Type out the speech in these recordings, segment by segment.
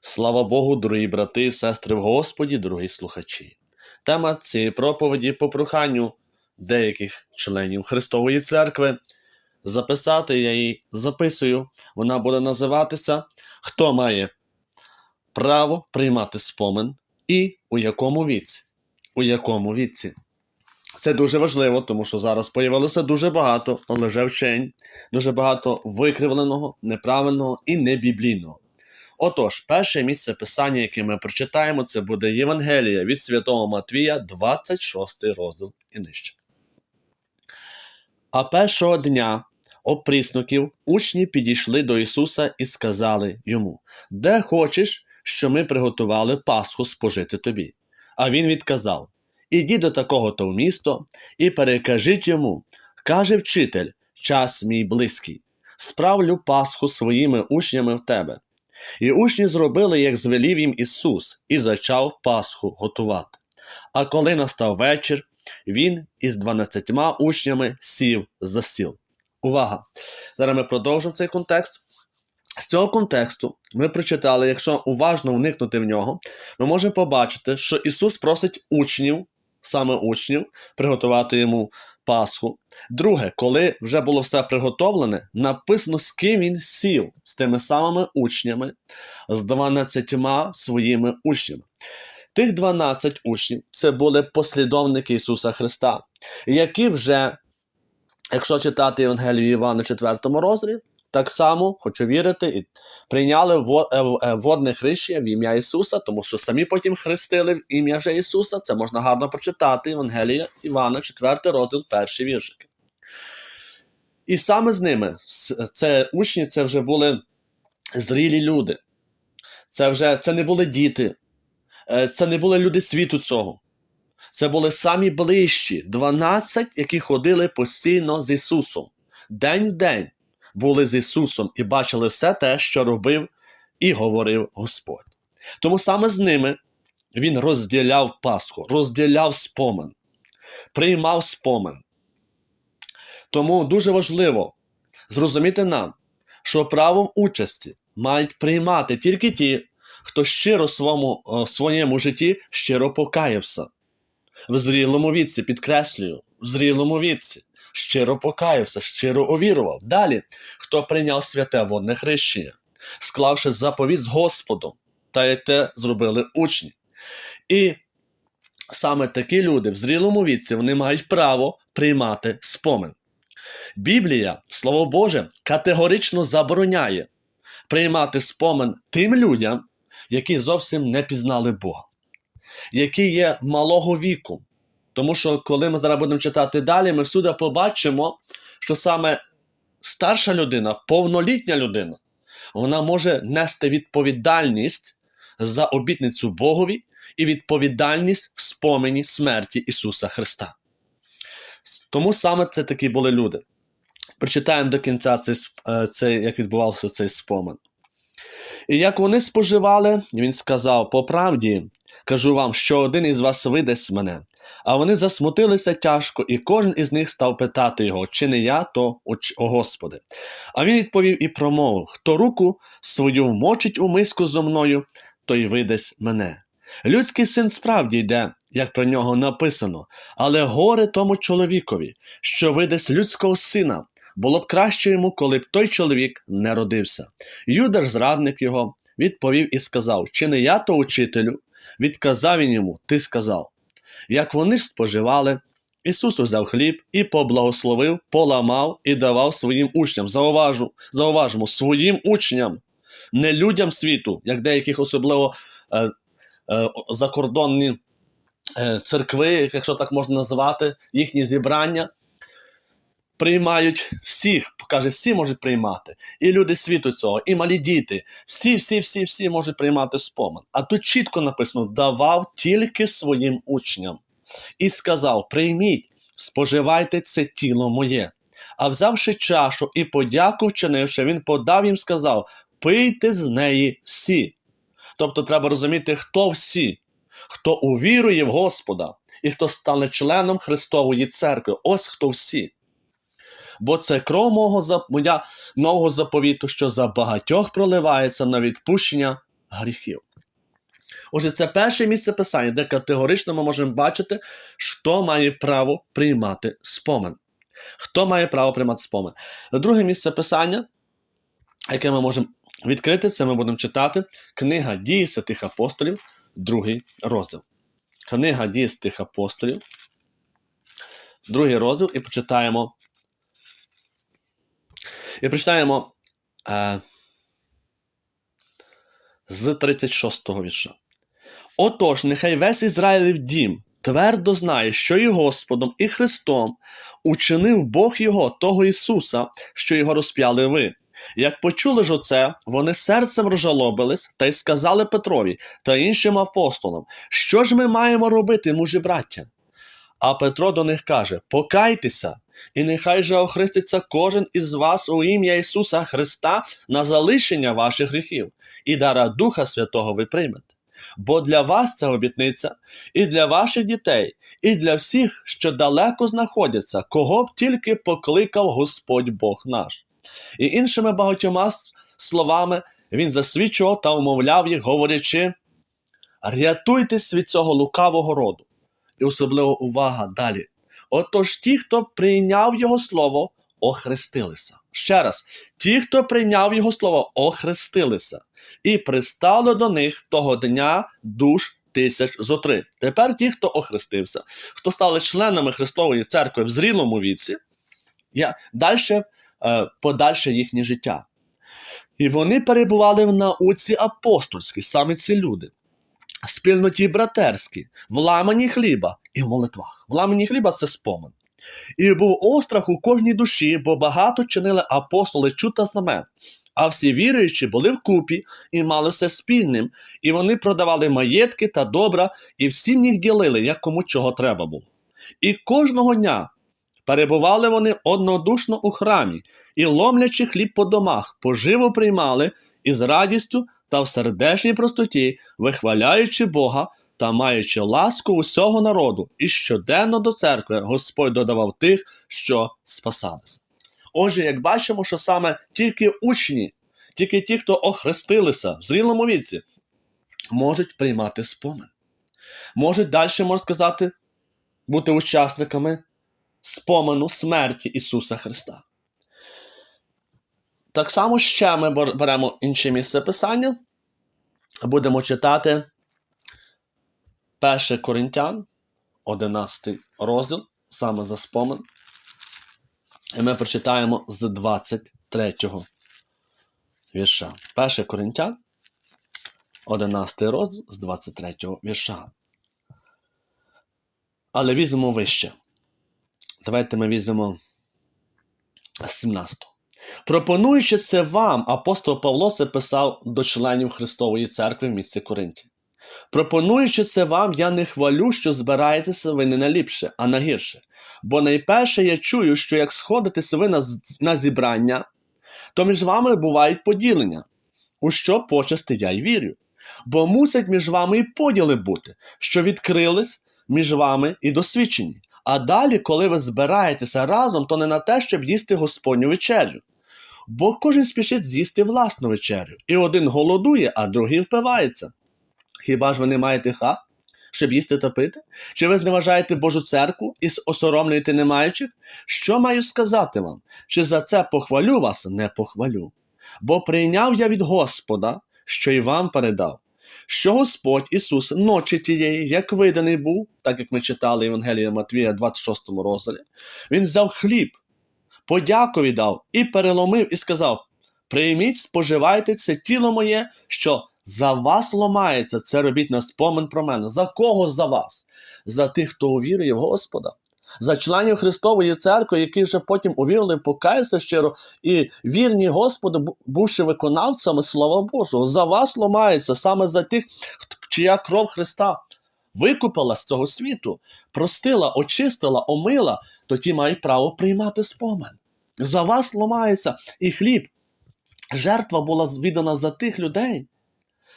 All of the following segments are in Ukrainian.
Слава Богу, дорогі брати і сестри в Господі, дорогі слухачі. Тема цієї проповіді по проханню деяких членів Христової церкви. Записати я її записую. Вона буде називатися Хто має право приймати спомин і у якому віці. У якому віці. Це дуже важливо, тому що зараз появилося дуже багато лжевчень, дуже багато викривленого, неправильного і небіблійного. Отож, перше місце писання, яке ми прочитаємо, це буде Євангелія від Святого Матвія, 26 розділ і нижче. А першого дня опріснуків учні підійшли до Ісуса і сказали йому: Де хочеш, що ми приготували Пасху спожити тобі? А він відказав: Ідіть до такого то в місто і перекажіть йому, каже вчитель, час мій близький, справлю Пасху своїми учнями в тебе. І учні зробили, як звелів їм Ісус, і зачав Пасху готувати. А коли настав вечір, він із дванадцятьма учнями сів за стіл. Увага! Зараз ми продовжимо цей контекст. З цього контексту ми прочитали, якщо уважно вникнути в нього, ми можемо побачити, що Ісус просить учнів, саме учнів, приготувати йому Пасху. Друге, коли вже було все приготовлене, написано, з ким він сів, з тими самими учнями, з 12 своїми учнями. Тих 12 учнів це були послідовники Ісуса Христа, які вже, якщо читати Євангелію Івана 4 розділі, так само, хочу вірити, і прийняли е, е, водне хрещення в ім'я Ісуса, тому що самі потім хрестили в ім'я вже Ісуса. Це можна гарно прочитати. Євангелія Івана, 4 розділ, перші віршики. І саме з ними, це учні, це вже були зрілі люди. Це вже це не були діти, е, це не були люди світу цього. Це були самі ближчі, 12, які ходили постійно з Ісусом. День в день були з Ісусом і бачили все те, що робив і говорив Господь. Тому саме з ними Він розділяв Пасху, розділяв спомин, приймав спомин. Тому дуже важливо зрозуміти нам, що право в участі мають приймати тільки ті, хто щиро своєму, е, своєму житті щиро покаявся. В зрілому віці, підкреслюю, в зрілому віці, щиро покаявся, щиро увірував. Далі, хто прийняв святе водне хрещення, склавши заповідь з Господом, та як те зробили учні. І саме такі люди в зрілому віці вони мають право приймати спомин. Біблія, Слово Боже, категорично забороняє приймати спомин тим людям, які зовсім не пізнали Бога, які є малого віку. Тому що, коли ми зараз будемо читати далі, ми всюди побачимо, що саме старша людина, повнолітня людина, вона може нести відповідальність за обітницю Богові і відповідальність в спомені смерті Ісуса Христа. Тому саме це такі були люди. Прочитаємо до кінця цей, е, цей, як відбувався цей спомин. І як вони споживали, він сказав: по правді, кажу вам, що один із вас видасть мене. А вони засмутилися тяжко, і кожен із них став питати його, чи не я, то о, Господи. А він відповів і промовив: хто руку свою вмочить у миску зо мною, той видасть мене. Людський син справді йде, як про нього написано, але горе тому чоловікові, що видасть людського сина. Було б краще йому, коли б той чоловік не родився. Юдар, зрадник його, відповів і сказав: Чи не я то учителю? Відказав він йому, ти сказав. Як вони ж споживали, Ісус узяв хліб і поблагословив, поламав і давав своїм учням. Зауважу, зауважимо, своїм учням, не людям світу, як деяких особливо е, е, закордонні е, церкви, якщо так можна називати, їхні зібрання. Приймають всіх, каже, всі можуть приймати. І люди світу цього, і малі діти. Всі, всі, всі, всі можуть приймати спомин. А тут чітко написано: давав тільки своїм учням. І сказав: Прийміть, споживайте це тіло моє. А взявши чашу і подяку вчинивши, він подав їм, сказав: Пийте з неї всі. Тобто треба розуміти, хто всі, хто увірує в Господа і хто стане членом Христової церкви. Ось хто всі. Бо це кров мого моя нового заповіту, що за багатьох проливається на відпущення гріхів. Отже, це перше місце писання, де категорично ми можемо бачити, хто має право приймати спомин. Хто має право приймати спомин. Друге місце писання, яке ми можемо відкрити, це ми будемо читати Книга дії святих апостолів, другий розділ. Книга дії святих апостолів, другий розділ, і почитаємо. І прочитаємо е, з 36-го вірша. Отож, нехай весь Ізраїлів дім твердо знає, що і Господом, і Христом учинив Бог його, того Ісуса, що його розп'яли ви. Як почули ж оце, вони серцем розжалобились та й сказали Петрові та іншим апостолам, що ж ми маємо робити, мужі браття? А Петро до них каже: Покайтеся, і нехай же охреститься кожен із вас у ім'я Ісуса Христа на залишення ваших гріхів, і дара Духа Святого ви приймете. Бо для вас це обітниця, і для ваших дітей, і для всіх, що далеко знаходяться, кого б тільки покликав Господь Бог наш. І іншими багатьома словами він засвідчував та умовляв їх, говорячи: рятуйтесь від цього лукавого роду. І особливо увага далі. Отож, ті, хто прийняв його слово, охрестилися. Ще раз, ті, хто прийняв його слово, охрестилися, і пристало до них того дня душ тисяч зо три. Тепер ті, хто охрестився, хто стали членами Христової церкви в зрілому віці, я далі е, подальше їхнє життя. І вони перебували в науці апостольській, саме ці люди, спільноті братерській, в ламані хліба і в молитвах. В ламані хліба це спомин. І був острах у кожній душі, бо багато чинили апостоли чуд та знамен. А всі віруючі були вкупі і мали все спільним, і вони продавали маєтки та добра, і всім їх ділили, як кому чого треба було. І кожного дня перебували вони однодушно у храмі, і, ломлячи хліб по домах, поживо приймали і з радістю та в сердечній простоті, вихваляючи Бога та маючи ласку усього народу, і щоденно до церкви Господь додавав тих, що спасалися. Отже, як бачимо, що саме тільки учні, тільки ті, хто охрестилися в зрілому віці, можуть приймати спомин. Можуть далі, можна сказати, бути учасниками спомену смерті Ісуса Христа. Так само ще ми беремо інше місце писання, будемо читати 1 Коринтян, 11 розділ, саме за спомин. І ми прочитаємо з 23 вірша. 1 Коринтян, 11 розділ з 23 вірша. Але візьмемо вище. Давайте ми візьмемо з 17. Пропонуючи це вам, апостол Павло це писав до членів Христової церкви в місті Коринті. Пропонуючи це вам, я не хвалю, що збираєтеся ви не на ліпше, а на гірше. Бо найперше я чую, що як сходитеся ви на, на зібрання, то між вами бувають поділення, у що почасти я й вірю. Бо мусять між вами і поділи бути, що відкрились між вами і досвідчені. А далі, коли ви збираєтеся разом, то не на те, щоб їсти Господню вечерю. Бо кожен спішить з'їсти власну вечерю, і один голодує, а другий впивається. Хіба ж ви не маєте ха, щоб їсти та пити? Чи ви зневажаєте Божу церкву і осоромлюєте не маючих? Що маю сказати вам? Чи за це похвалю вас? Не похвалю. Бо прийняв я від Господа, що й вам передав, що Господь Ісус ночі тієї, як виданий був, так як ми читали Євангелія Матвія, 26 розділі, Він взяв хліб, подяку віддав і переломив, і сказав: Прийміть, споживайте це тіло моє, що за вас ломається, це робіть на спомин про мене. За кого за вас? За тих, хто увірує в Господа. За членів Христової церкви, які вже потім увірили, покаються щиро і вірні Господу, бу- бувши виконавцями Слова Божого. За вас ломається саме за тих, чия кров Христа викупила з цього світу, простила, очистила, омила, то ті мають право приймати спомин. За вас ломається і хліб. Жертва була віддана за тих людей.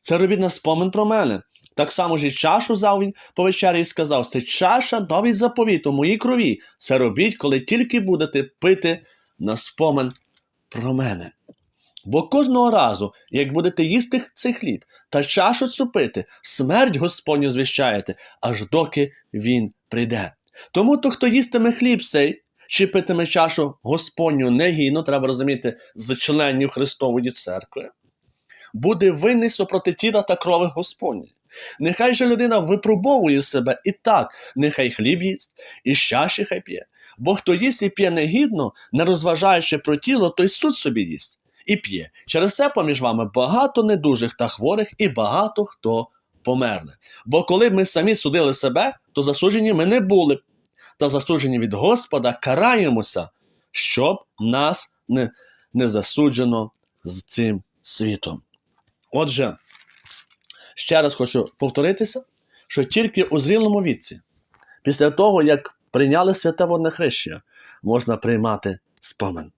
Це робіть на спомин про мене. Так само ж і чашу взяв він по вечері і сказав: це чаша новий заповіт у моїй крові. Це робіть, коли тільки будете пити на спомин про мене. Бо кожного разу, як будете їсти цей хліб та чашу цю пити, смерть Господню звіщаєте, аж доки він прийде. Тому то, хто їстиме хліб цей, чи питиме чашу Господню негідно, треба розуміти, з членів Христової церкви, буде винний супроти тіла та крови Господні. Нехай же людина випробовує себе і так, нехай хліб їсть, і з чаші хай п'є. Бо хто їсть і п'є негідно, не розважаючи про тіло, той суд собі їсть і п'є. Через це поміж вами багато недужих та хворих, і багато хто померне. Бо коли б ми самі судили себе, то засуджені ми не були б, та засуджені від Господа караємося, щоб нас не, не засуджено з цим світом. Отже, ще раз хочу повторитися, що тільки у зрілому віці, після того, як прийняли святе водне хрещення, можна приймати спомин.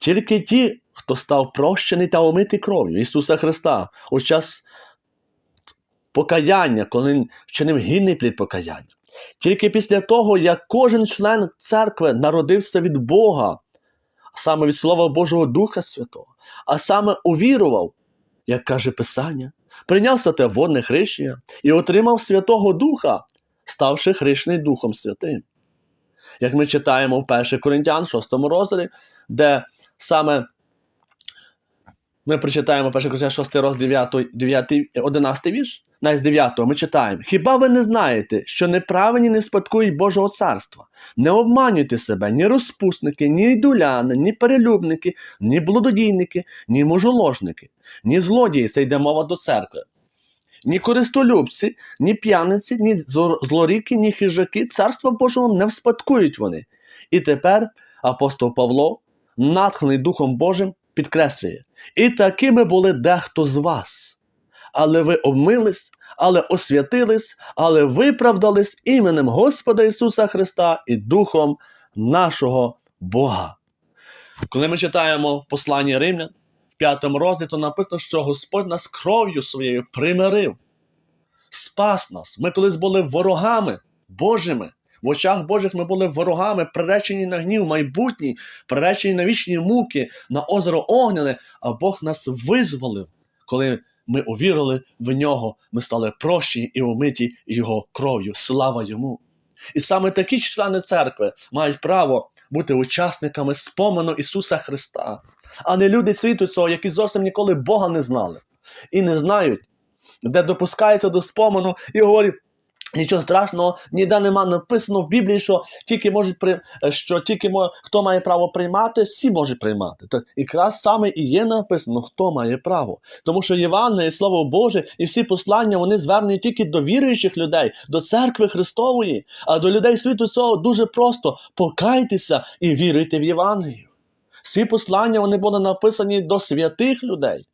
Тільки ті, хто став прощений та омитий кров'ю Ісуса Христа у час покаяння, коли вчинив гідний плід покаяння. Тільки після того, як кожен член церкви народився від Бога, саме від Слова Божого Духа Святого, а саме увірував, як каже Писання, прийняв святе водне хрещення і отримав Святого Духа, ставши хрещений Духом Святим. Як ми читаємо в 1 Коринтян, 6 розділі, де саме ми прочитаємо 1 Коринтян 6 розділ 9, 9, 11 вірш, навіть з 9 ми читаємо: Хіба ви не знаєте, що неправедні не спадкують Божого царства? Не обманюйте себе, ні розпусники, ні ідуляни, ні перелюбники, ні блудодійники, ні мужоложники, ні злодії, це йде мова до церкви. Ні користолюбці, ні п'яниці, ні злоріки, ні хижаки царства Божого не вспадкують вони. І тепер апостол Павло, натхнений Духом Божим, підкреслює: і такими були дехто з вас. Але ви обмились, але освятились, але виправдались іменем Господа Ісуса Христа і Духом нашого Бога. Коли ми читаємо послання Римлян в п'ятому розділі, то написано, що Господь нас кров'ю своєю примирив, спас нас. Ми колись були ворогами Божими. В очах Божих ми були ворогами, приречені на гнів майбутній, приречені на вічні муки, на озеро Огняне, а Бог нас визволив, коли ми увірили в нього, ми стали прощені і умиті його кров'ю. Слава йому! І саме такі члени церкви мають право бути учасниками спомену Ісуса Христа, а не люди світу цього, які зовсім ніколи Бога не знали і не знають, де допускаються до спомену і говорять. Нічого страшного, ніде нема написано в Біблії, що тільки можуть при що тільки мо- хто має право приймати, всі можуть приймати. Так якраз саме і є написано, хто має право. Тому що Євангеліє, Слово Боже, і всі послання вони звернені тільки до віруючих людей, до церкви Христової, а до людей світу цього дуже просто покайтеся і віруйте в Євангелію. Всі послання вони були написані до святих людей.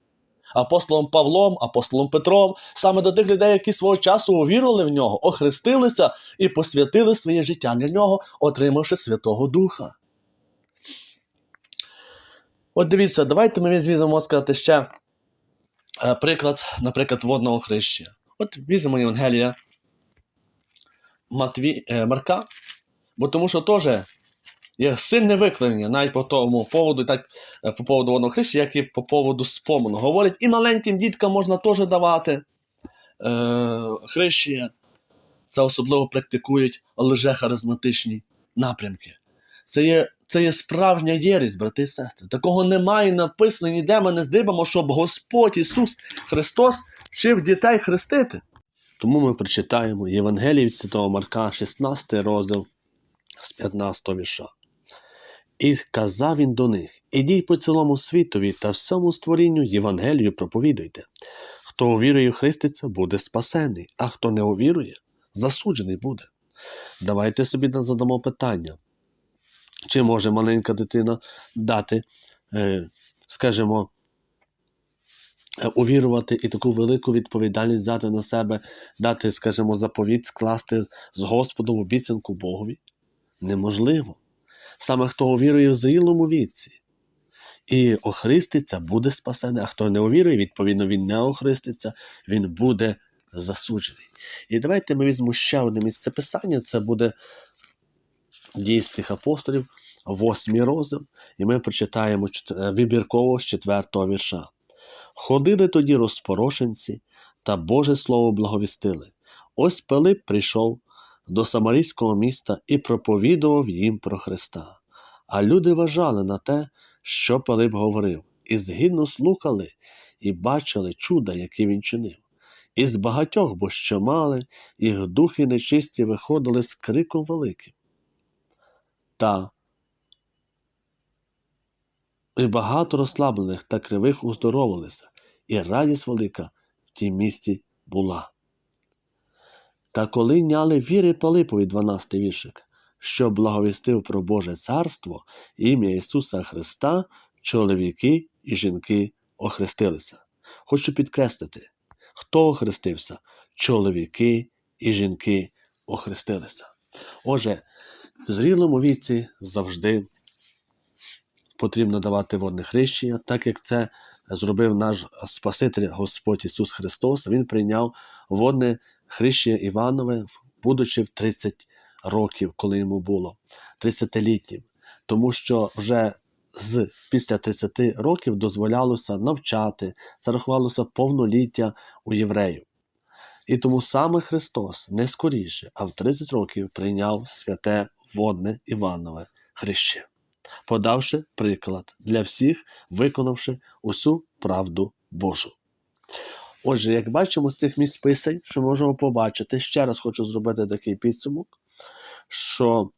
Апостолом Павлом, апостолом Петром, саме до тих людей, які свого часу увірували в нього, охрестилися і посвятили своє життя для нього, отримавши Святого Духа. От дивіться, давайте ми візьмемо сказати ще е, приклад, наприклад, водного хрещення. От візьмемо Євангелія Матві, е, Марка, бо тому що теж є сильне викладення навіть по тому поводу, так е, по поводу водного хрещення, як і по поводу спомену. Говорять, і маленьким діткам можна теж давати е, хрещення. Це особливо практикують лжехаризматичні напрямки. Це є, це є справжня єрість, брати і сестри. Такого немає написано ніде ми не здибаємо, щоб Господь Ісус Христос вчив дітей хрестити. Тому ми прочитаємо Євангелії від Святого Марка, 16 розділ з 15 вірша. І казав він до них: Ідіть по цілому світові та всьому створінню Євангелію проповідуйте. Хто увірує в Христиця, буде спасений, а хто не увірує, засуджений буде. Давайте собі задамо питання, чи може маленька дитина дати, е, скажімо, е, увірувати і таку велику відповідальність взяти на себе, дати, скажімо, заповідь, скласти з Господом обіцянку Богові? Неможливо. Саме хто увірує в зрілому віці і охриститься, буде спасений, а хто не увірує, відповідно, він не охриститься, він буде засуджений. І давайте ми візьмемо ще одне місце писання, це буде дії апостолів, восьмий розділ, і ми прочитаємо е, вибірково з четвертого вірша. Ходили тоді розпорошенці, та Боже Слово благовістили. Ось Пилип прийшов до Самарійського міста і проповідував їм про Христа. А люди вважали на те, що Пилип говорив, і згідно слухали і бачили чуда, які він чинив. І з багатьох, бо що мали, їх духи нечисті виходили з криком великим. Та і багато розслаблених та кривих уздоровилися, і радість велика в тім місті була. Та коли няли віри Пилипові 12 віршик, що благовістив про Боже царство, ім'я Ісуса Христа, чоловіки і жінки охрестилися. Хочу підкреслити, хто охрестився? Чоловіки і жінки охрестилися. Отже, в зрілому віці завжди потрібно давати водне хрещення, так як це зробив наш Спаситель Господь Ісус Христос. Він прийняв водне хрещення Іванове, будучи в 30 років, коли йому було 30-літнім. Тому що вже з після 30 років дозволялося навчати, це рахувалося повноліття у євреїв. І тому саме Христос не скоріше, а в 30 років прийняв святе водне Іванове хрещення, подавши приклад для всіх, виконавши усю правду Божу. Отже, як бачимо з цих місць писань, що можемо побачити, ще раз хочу зробити такий підсумок, що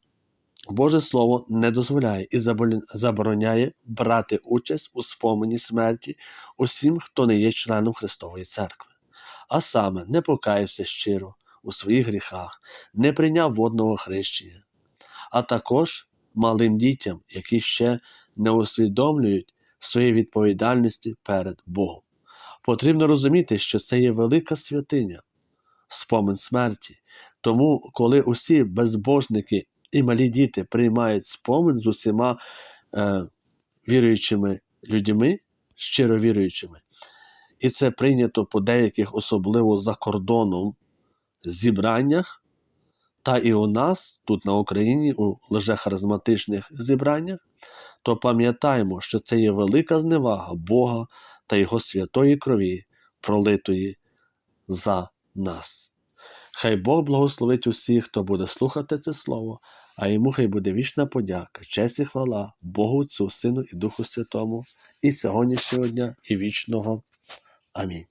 Боже Слово не дозволяє і забороняє брати участь у спомені смерті усім, хто не є членом Христової церкви. А саме не покаявся щиро у своїх гріхах, не прийняв водного хрещення, а також малим дітям, які ще не усвідомлюють своєї відповідальності перед Богом. Потрібно розуміти, що це є велика святиня, спомин смерті. Тому, коли усі безбожники і малі діти приймають спомин з усіма е, віруючими людьми, щиро віруючими, і це прийнято по деяких, особливо за кордоном, зібраннях, та і у нас, тут на Україні, у лжехаризматичних зібраннях, то пам'ятаємо, що це є велика зневага Бога та Його святої крові, пролитої за нас. Хай Бог благословить усіх, хто буде слухати це слово, а йому хай буде вічна подяка, честь і хвала Богу Отцю, Сину і Духу Святому, і сьогоднішнього дня, і вічного. Амінь.